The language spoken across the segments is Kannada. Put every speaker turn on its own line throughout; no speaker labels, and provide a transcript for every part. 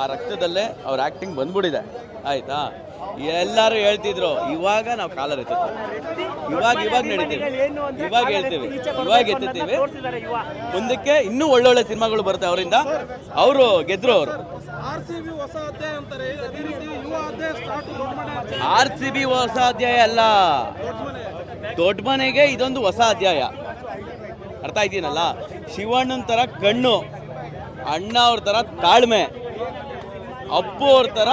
ಆ ರಕ್ತದಲ್ಲೇ ಅವ್ರ ಆ್ಯಕ್ಟಿಂಗ್ ಬಂದ್ಬಿಟ್ಟಿದೆ. ಆಯಿತಾ? ಎಲ್ಲರೂ ಹೇಳ್ತಿದ್ರು, ಇವಾಗ ನಾವು ಕಾಲ ಎತ್ತುತ್ತೀವಿ. ಇವಾಗ ಇವಾಗ ನಡೀತೀವಿ. ಇವಾಗ ಹೇಳ್ತೀವಿ. ಇವಾಗ ಎತ್ತುತ್ತೀವಿ. ಮುಂದಕ್ಕೆ ಇನ್ನೂ ಒಳ್ಳೊಳ್ಳೆ ಸಿನಿಮಾಗಳು ಬರುತ್ತೆ ಅವರಿಂದ. ಅವರು ಗೆದ್ರು ಅವರು.
ಆರ್ ಸಿ ಬಿ ಹೊಸ ಅಧ್ಯಾಯ
ಅಲ್ಲ.
ದೊಡ್ಡ
ಮನೆಗೆ ಇದೊಂದು ಹೊಸ ಅಧ್ಯಾಯ. ಅರ್ಥ ಆಯ್ತೀನಲ್ಲ? ಶಿವಣ್ಣನ ಥರ ಕಣ್ಣು, ಅಣ್ಣ ಅವ್ರ ಥರ ತಾಳ್ಮೆ. ಅಪ್ಪು ಅವ್ರ ಥರ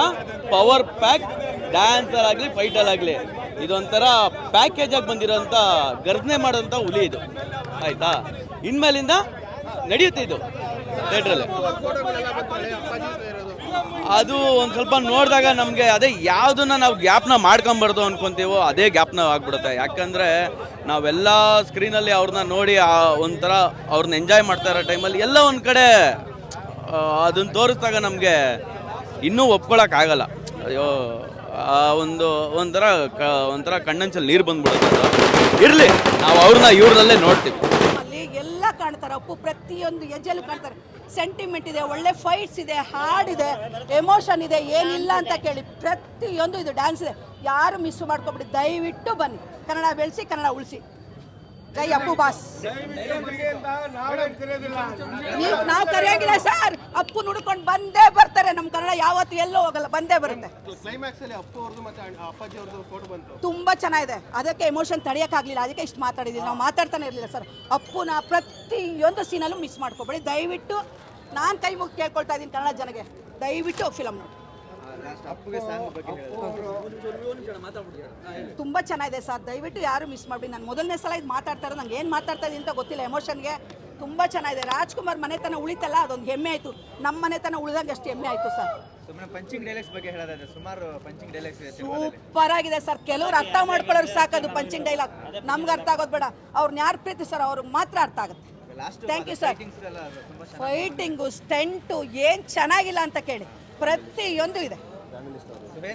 ಪವರ್ ಪ್ಯಾಕ್ ಡ್ಯಾನ್ಸರ್ ಆಗಲಿ. ಫೈಟಲ್ಲಾಗಲಿ ಇದೊಂಥರ ಪ್ಯಾಕೇಜ್ ಆಗಿ ಬಂದಿರೋಂಥ ಗರ್ಜನೆ ಮಾಡೋಂಥ ಹುಲಿ ಇದು. ಆಯ್ತಾ? ಇನ್ಮೇಲಿಂದ ನಡೆಯುತ್ತೆ ಇದು ಥಿಯೇಟ್ರಲ್ಲಿ. ಅದು ಒಂದು ಸ್ವಲ್ಪ ನೋಡಿದಾಗ ನಮಗೆ ಅದೇ ಯಾವುದನ್ನ ನಾವು ಗ್ಯಾಪ್ನ ಮಾಡ್ಕೊಂಬಾರ್ದು ಅನ್ಕೊಂತೀವೋ ಅದೇ ಗ್ಯಾಪ್ನ ಆಗ್ಬಿಡುತ್ತೆ. ಯಾಕಂದರೆ ನಾವೆಲ್ಲ ಸ್ಕ್ರೀನಲ್ಲಿ ಅವ್ರನ್ನ ನೋಡಿ ಆ ಒಂಥರ ಅವ್ರನ್ನ ಎಂಜಾಯ್ ಮಾಡ್ತಾ ಇರೋ ಟೈಮಲ್ಲಿ ಎಲ್ಲ ಒಂದು ಕಡೆ ಅದನ್ನು ತೋರಿಸಿದಾಗ ನಮಗೆ ಇನ್ನೂ ಒಪ್ಕೊಳ್ಳೋಕ್ಕಾಗಲ್ಲ ಅಯ್ಯೋ, ಆ ಒಂದು, ಒಂಥರ ಕ, ಒಂಥರ ಕಣ್ಣಂಚಲ್ಲಿ ನೀರು ಬಂದ್ಬಿಡುತ್ತೆ ಇರಲಿ, ನಾವು ಅವ್ರನ್ನ ಇವ್ರದಲ್ಲೇ ನೋಡ್ತೀವಿ.
ಅಲ್ಲಿ ಎಲ್ಲ ಕಾಣ್ತಾರೆ, ಅಪ್ಪು ಪ್ರತಿಯೊಂದು ಹೆಜ್ಜೆಲ್ಲೂ ಕಾಣ್ತಾರೆ. ಸೆಂಟಿಮೆಂಟ್ ಇದೆ, ಒಳ್ಳೆ ಫೈಟ್ಸ್ ಇದೆ ಹಾಡಿದೆ ಎಮೋಷನ್ ಇದೆ, ಏನಿಲ್ಲ ಅಂತ ಕೇಳಿ ಪ್ರತಿಯೊಂದು ಇದು ಡ್ಯಾನ್ಸ್ ಇದೆ. ಯಾರು ಮಿಸ್ ಮಾಡ್ಕೊಬಿಡಿ, ದಯವಿಟ್ಟು ಬನ್ನಿ. ಕನ್ನಡ ಬೆಳೆಸಿ, ಕನ್ನಡ ಉಳಿಸಿ. ಜೈ ಅಪ್ಪು, ಬಾಸ್. ನೀವು ನಾವು ಕರೆಯಾಗಿಲ್ಲ ಸರ್. ಅಪ್ಪು ನುಡ್ಕೊಂಡು ಬಂದೇ ಬರ್ತಾರೆ. ನಮ್ಮ ಕನ್ನಡ ಯಾವತ್ತು ಎಲ್ಲೂ ಹೋಗಲ್ಲ. ಬಂದೇ ಬರುತ್ತೆ. ತುಂಬಾ ಚೆನ್ನಾಗಿದೆ. ಅದಕ್ಕೆ ಎಮೋಷನ್ ತಡೆಯೋಕ್ಕಾಗಲಿಲ್ಲ ಅದಕ್ಕೆ ಇಷ್ಟು ಮಾತಾಡಿದ್ವಿ ನಾವು ಮಾತಾಡ್ತಾನೆ ಇರಲಿಲ್ಲ ಸರ್. ಅಪ್ಪುನ ಪ್ರತಿಯೊಂದು ಸೀನಲ್ಲೂ ಮಿಸ್ ಮಾಡ್ಕೋಬೇಡಿ. ದಯವಿಟ್ಟು ನಾನು ಕೈ ಮುಗಿ ಕೇಳ್ಕೊಳ್ತಾ ಇದ್ದೀನಿ ಕನ್ನಡ ಜನಗೆ. ದಯವಿಟ್ಟು ಫಿಲಮ್ ನೋಡಿ ತುಂಬ ಚೆನ್ನಾಗಿದೆ ಸರ್. ದಯವಿಟ್ಟು ಯಾರು ಮಿಸ್ ಮಾಡಿ ನಾನು ಮೊದಲನೇ ಸಲ ಇದು ಮಾತಾಡ್ತಾರೆ ನಂಗೆ ಏನು ಮಾತಾಡ್ತಾ ಇದ್ದೀನಿ ಅಂತ ಗೊತ್ತಿಲ್ಲ. ಎಮೋಷನ್ಗೆ ತುಂಬ ಚೆನ್ನಾಗಿದೆ. ರಾಜ್ಕುಮಾರ್ ಮನೆತನ ಉಳಿತಲ್ಲ ಅದೊಂದು ಹೆಮ್ಮೆ ಆಯಿತು. ನಮ್ಮ ಮನೆತನ ಉಳಿದಂಗೆ ಅಷ್ಟು ಹೆಮ್ಮೆ ಆಯಿತು ಸರ್.
ಪಂಚಿಂಗ್ ಡೈಲಾಗ್ಸ್ ಬಗ್ಗೆ ಹೇಳೋದಾದ್ರೆ ಸುಮಾರು ಪಂಚಿಂಗ್ ಡೈಲಾಗ್ಸ್ ಇದೆ ಸಿನಿಮಾದಲ್ಲಿ.
ಸೂಪರ್ ಆಗಿದೆ ಸರ್. ಕೆಲವ್ರು ಅರ್ಥ ಮಾಡ್ಕೊಳ್ಳೋರು ಸಾಕದು ಪಂಚಿಂಗ್ ಡೈಲಾಗ್ ನಮ್ಗೆ ಅರ್ಥ ಆಗೋದು ಬೇಡ. ಅವ್ರನ್ನ ಯಾರು ಪ್ರೀತಿ ಸರ್? ಅವ್ರಿಗೆ ಮಾತ್ರ ಅರ್ಥ ಆಗುತ್ತೆ. Thank you sir fighting stunt ಏನು ಚೆನ್ನಾಗಿಲ್ಲ ಅಂತ ಕೇಳಿ. ಪ್ರತಿಯೊಂದು ಇದೆ.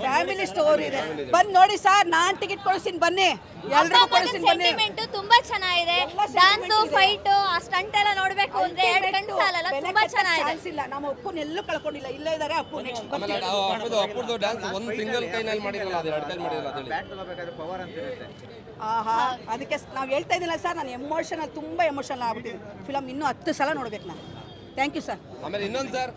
ಫ್ಯಾಮಿಲಿ ಸ್ಟೋರಿ ಇದೆ. ಬಂದು ನೋಡಿ ಸರ್ ನಾನು ಟಿಕೆಟ್ ಕೊಡಿಸ್ತೀನಿ ಬನ್ನಿ. ಎಲ್ರಿಗೂ ಕೊಡಿಸ್ತೀನಿ ಬನ್ನಿ.
ಸೆಂಟಿಮೆಂಟ್ ತುಂಬಾ ಚೆನ್ನಾಗಿದೆ.
ಎಲ್ಲ
ಡಾನ್ಸ್ ಫೈಟ್ ಆ ಸ್ಟಂಟ್ ಎಲ್ಲ ನೋಡ್ಬೇಕು ಅಂದ್ರೆ ಎರಡು ಗಂಟೆ ಸಾಲಲ್ಲ ತುಂಬಾ ಚೆನ್ನಾಗಿದೆ.
ಇಲ್ಲ. ನಮ್ಮ ಅಪ್ಪನ ಎಲ್ಲೂ ಕಳ್ಕೊಂಡಿಲ್ಲ. ಇಲ್ಲೇ ಇದ್ದಾರೆ ಅಪ್ಪು ನೆಕ್ಸ್ಟ್ ಬರ್ತೀವಿ.
ಅಪ್ಪದು ಅಪ್ಪುದು ಡ್ಯಾನ್ಸ್ ಒಂದು ಸಿಂಗಲ್ ಕೈನಲ್ಲಿ ಮಾಡಿರಲ್ಲ ಅದು ಎರಡು ಕೈ ಮಾಡಿರಲ್ಲ ಅದು
ಬ್ಯಾಟ್ ತಗೋಬೇಕಾದ್ರೆ ಪವರ್ ಅಂತ ಇರುತ್ತೆ.
ಆಹಾ ಅದಕ್ಕೆ ನಾವು ಹೇಳ್ತಾ ಇದ್ದಿಲ್ಲ ಸರ್ ನಾನು ಎಮೋಷನಲ್ ತುಂಬಾ ಎಮೋಷನಲ್ ಆಗ್ಬಿಟ್ಟಿದೆ ಫಿಲಮ್ ಇನ್ನೂ ಹತ್ತು ಸಲ ನೋಡ್ಬೇಕು ನಾನು. ಥ್ಯಾಂಕ್ ಯು ಸರ್
ಆಮೇಲೆ ಇನ್ನೊಂದು ಸರ್.